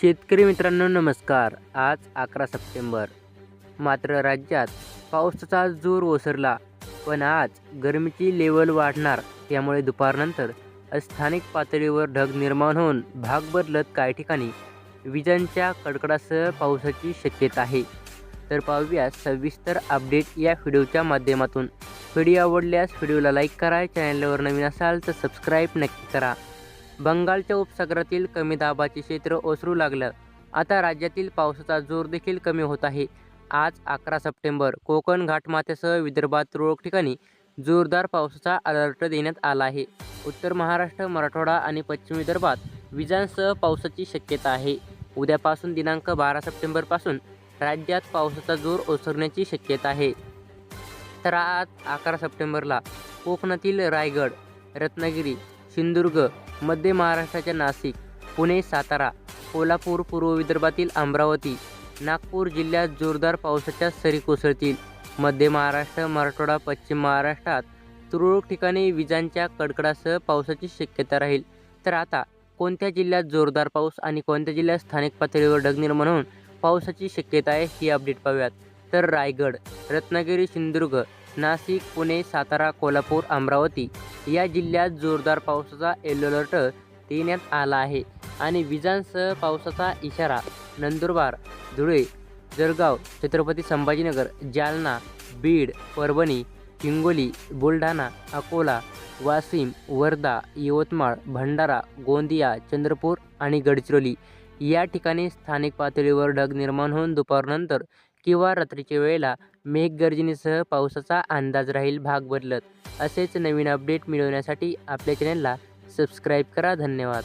शेतकरी मित्रांनो नमस्कार. आज अकरा सप्टेंबर. मात्र राज्यात पावसाचा जोर ओसरला पण आज गरमीची लेवल वाढणार त्यामुळे दुपारनंतर स्थानिक पातळीवर ढग निर्माण होऊन भाग बदलत काही ठिकाणी विजांच्या कडकडासह पावसाची शक्यता आहे. तर पाहूया सविस्तर अपडेट या व्हिडिओच्या माध्यमातून. व्हिडिओ आवडल्यास व्हिडिओला लाईक करा चॅनलवर नवीन असाल तर सबस्क्राईब नक्की करा. बंगालच्या उपसागरातील कमी दाबाचे क्षेत्र ओसरू लागलं. आता राज्यातील पावसाचा जोर देखील कमी होत आहे. आज अकरा सप्टेंबर कोकण घाटमाथ्यासह विदर्भात तुरळक ठिकाणी जोरदार पावसाचा अलर्ट देण्यात आला आहे. उत्तर महाराष्ट्र मराठवाडा आणि पश्चिम विदर्भात विजांसह पावसाची शक्यता आहे. उद्यापासून दिनांक बारा सप्टेंबरपासून राज्यात पावसाचा जोर ओसरण्याची शक्यता आहे. तर आज अकरा सप्टेंबरला कोकणातील रायगड रत्नागिरी सिंधुदुर्ग मध्य महाराष्ट्राच्या नाशिक पुणे सातारा कोल्हापूर पूर्व विदर्भातील अमरावती नागपूर जिल्ह्यात जोरदार पावसाच्या सरी कोसळतील. मध्य महाराष्ट्र मराठवाडा पश्चिम महाराष्ट्रात तुरळक ठिकाणी विजांच्या कडकडासह पावसाची शक्यता राहील. तर आता कोणत्या जिल्ह्यात जोरदार पाऊस आणि कोणत्या जिल्ह्यात स्थानिक पातळीवर ढग म्हणून पावसाची शक्यता आहे ही अपडेट पाहूयात. तर रायगड रत्नागिरी सिंधुदुर्ग नाशिक पुणे सातारा कोल्हापूर अमरावती या जिल्ह्यात जोरदार पावसाचा येलो अलर्ट देण्यात आला आहे. आणि विजांसह पावसाचा इशारा नंदुरबार धुळे जळगाव छत्रपती संभाजीनगर जालना बीड परभणी हिंगोली बुलढाणा अकोला वाशिम वर्धा यवतमाळ भंडारा गोंदिया चंद्रपूर आणि गडचिरोली या ठिकाणी स्थानिक पातळीवर ढग निर्माण होऊन दुपारनंतर किंवा रात्रीच्या वेळेला मेघगर्जनेसह पावसाचा अंदाज राहील भाग बदलत. असेच नवीन अपडेट मिळवण्यासाठी आपल्या चॅनलला सबस्क्राईब करा. धन्यवाद.